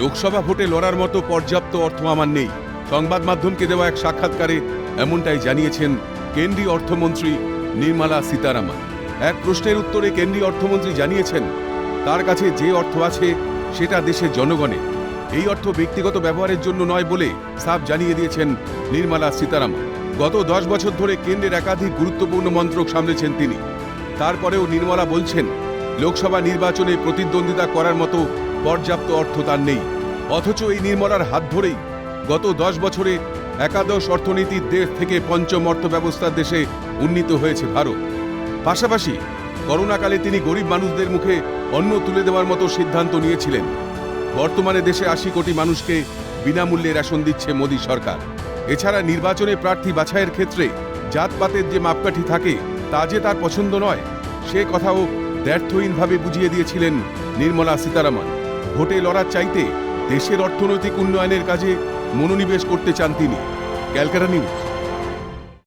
লোকসভা ভোটে লড়ার মতো পর্যাপ্ত অর্থ আমার নেই। সংবাদ মাধ্যমকে দেওয়া এক সাক্ষাৎকারে এমনটাই জানিয়েছেন কেন্দ্রীয় অর্থমন্ত্রী নির্মলা সীতারামন। এক প্রশ্নের উত্তরে কেন্দ্রীয় অর্থমন্ত্রী জানিয়েছেন, তার কাছে যে অর্থ আছে সেটা দেশের জনগণের এই অর্থ ব্যক্তিগত ব্যবহারের জন্য নয় বলে সাফ জানিয়ে দিয়েছেন নির্মলা সীতারামন। গত দশ বছর ধরে কেন্দ্রের একাধিক গুরুত্বপূর্ণ মন্ত্রক সামলেছেন তিনি। তারপরেও নির্মলা বলছেন, লোকসভা নির্বাচনে প্রতিদ্বন্দ্বিতা করার মতো পর্যাপ্ত অর্থ তার নেই। অথচ এই নির্মলার হাত ধরেই গত দশ বছরে একাদশ অর্থনীতির দেশ থেকে পঞ্চম অর্থ ব্যবস্থার দেশে উন্নীত হয়েছে ভারত। পাশাপাশি করোনাকালে তিনি গরিব মানুষদের মুখে অন্ন তুলে দেওয়ার মতো সিদ্ধান্ত নিয়েছিলেন। বর্তমানে দেশে আশি কোটি মানুষকে বিনামূল্যে রেশন দিচ্ছে মোদী সরকার। এছাড়া নির্বাচনে প্রার্থী বাছাইয়ের ক্ষেত্রে জাতপাতের যে মাপকাঠি থাকে, তা যে তার পছন্দ নয়, সে কথাও ব্যর্থহীনভাবে বুঝিয়ে দিয়েছিলেন নির্মলা সীতারামন। ভোটে লড়ার চাইতে দেশের অর্থনৈতিক উন্নয়নের কাজে মনোনিবেশ করতে চান তিনি। ক্যালকাটা নিউজ।